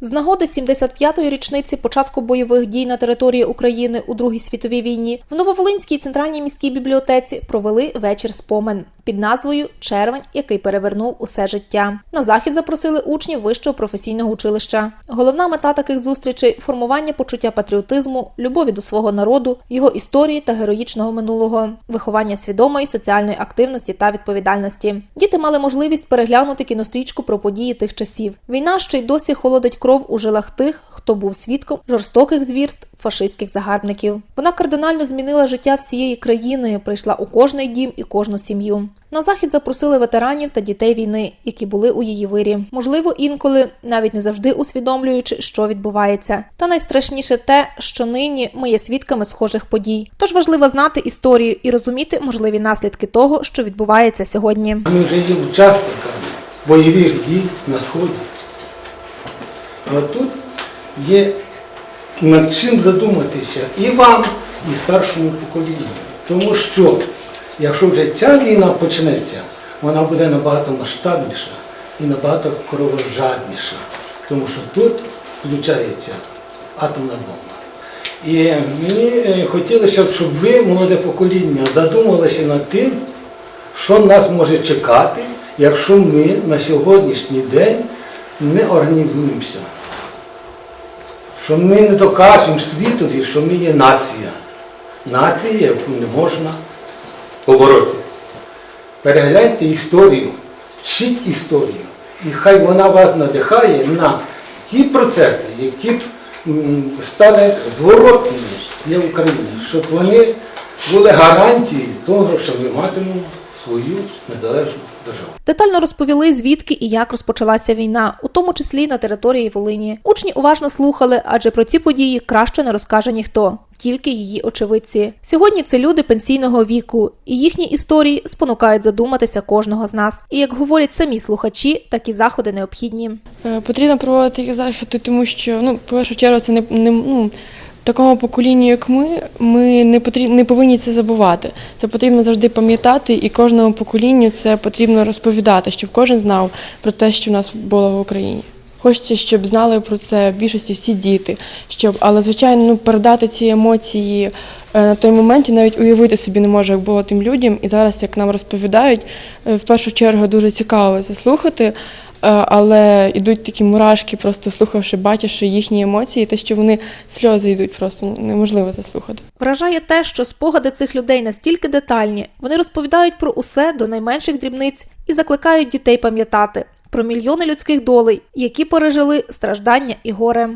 З нагоди 75-ї річниці початку бойових дій на території України у Другій світовій війні в Нововолинській центральній міській бібліотеці провели вечір спомин під назвою Червень, який перевернув усе життя. На захід запросили учнів вищого професійного училища. Головна мета таких зустрічей формування почуття патріотизму, любові до свого народу, його історії та героїчного минулого, виховання свідомої соціальної активності та відповідальності. Діти мали можливість переглянути кінострічку про події тих часів. Війна ще й досі холодить кров у жилах тих, хто був свідком жорстоких звірств фашистських загарбників. Вона кардинально змінила життя всієї країни, прийшла у кожний дім і кожну сім'ю. На захід запросили ветеранів та дітей війни, які були у її вирі. Можливо, інколи навіть не завжди усвідомлюючи, що відбувається. Та найстрашніше те, що нині ми є свідками схожих подій. Тож важливо знати історію і розуміти можливі наслідки того, що відбувається сьогодні. Ми вже є учасниками бойових дій на Сході. А тут є над чим задуматися і вам, і старшому поколінню. Тому що, якщо вже ця війна почнеться, вона буде набагато масштабніша і набагато кровожадніша. Тому що тут включається атомна бомба. І мені е, хотілося, щоб ви, молоде покоління, задумалися над тим, що нас може чекати, якщо ми на сьогоднішній день не організуємося. Що ми не докажемо світові, що ми є нація. Нація, яку не можна побороти. Перегляньте історію, вчіть історію. І хай вона вас надихає на ті процеси, які б стали зворотними для України, щоб вони були гарантією того, що ми матимемо свою незалежну державу. Детально розповіли, звідки і як розпочалася війна, у тому числі на території Волині. Учні уважно слухали, адже про ці події краще не розкаже ніхто. Тільки її очевидці. Сьогодні це люди пенсійного віку, і їхні історії спонукають задуматися кожного з нас. І як говорять самі слухачі, такі заходи необхідні. Е, Потрібно проводити такі заходи, тому що ну, в першу чергу це не, не ну, такому поколінню, як ми, ми не потріб, не повинні це забувати. Це потрібно завжди пам'ятати, і кожному поколінню це потрібно розповідати, щоб кожен знав про те, що в нас було в Україні. Хочеться, щоб знали про це більшості всі діти. Щоб, але звичайно, ну передати ці емоції е, на той момент і навіть уявити собі не можу, як було тим людям. І зараз, як нам розповідають, е, в першу чергу дуже цікаво це слухати. Е, Але йдуть такі мурашки, просто слухавши, бачивши їхні емоції, те, що вони сльози йдуть, просто ну, неможливо заслухати. Вражає те, що спогади цих людей настільки детальні, вони розповідають про усе до найменших дрібниць і закликають дітей пам'ятати про мільйони людських долей, які пережили страждання і горе.